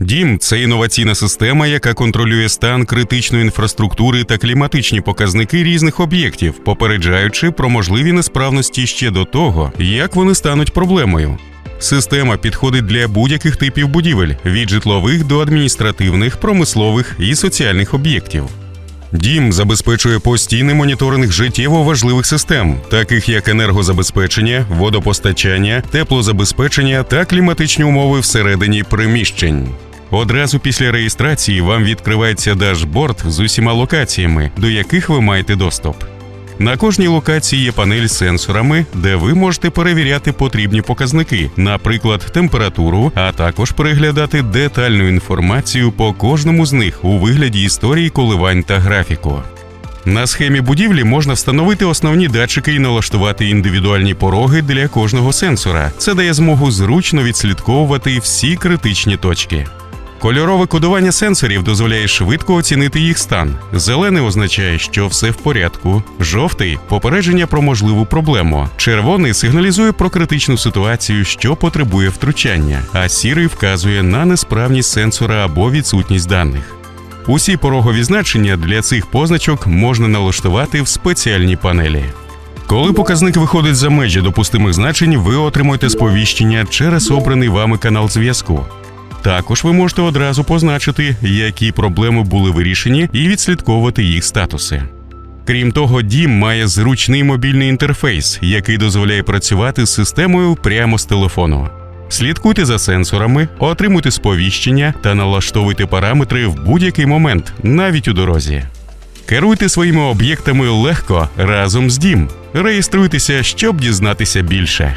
Дім це інноваційна система, яка контролює стан критичної інфраструктури та кліматичні показники різних об'єктів, попереджаючи про можливі несправності ще до того, як вони стануть проблемою. Система підходить для будь-яких типів будівель від житлових до адміністративних, промислових і соціальних об'єктів. Дім забезпечує постійний моніторинг життєво важливих систем, таких як енергозабезпечення, водопостачання, теплозабезпечення та кліматичні умови всередині приміщень. Одразу після реєстрації вам відкривається дашборд з усіма локаціями, до яких ви маєте доступ. На кожній локації є панель з сенсорами, де ви можете перевіряти потрібні показники, наприклад, температуру, а також переглядати детальну інформацію по кожному з них у вигляді історії коливань та графіку. На схемі будівлі можна встановити основні датчики і налаштувати індивідуальні пороги для кожного сенсора. Це дає змогу зручно відслідковувати всі критичні точки. Кольорове кодування сенсорів дозволяє швидко оцінити їх стан. Зелений означає, що все в порядку. Жовтий попередження про можливу проблему. Червоний сигналізує про критичну ситуацію, що потребує втручання, а сірий вказує на несправність сенсора або відсутність даних. Усі порогові значення для цих позначок можна налаштувати в спеціальній панелі. Коли показник виходить за межі допустимих значень, ви отримуєте сповіщення через обраний вами канал зв'язку. Також ви можете одразу позначити, які проблеми були вирішені, і відслідковувати їх статуси. Крім того, дім має зручний мобільний інтерфейс, який дозволяє працювати з системою прямо з телефону. Слідкуйте за сенсорами, отримуйте сповіщення та налаштовуйте параметри в будь-який момент, навіть у дорозі. Керуйте своїми об'єктами легко разом з дім. Реєструйтеся, щоб дізнатися більше.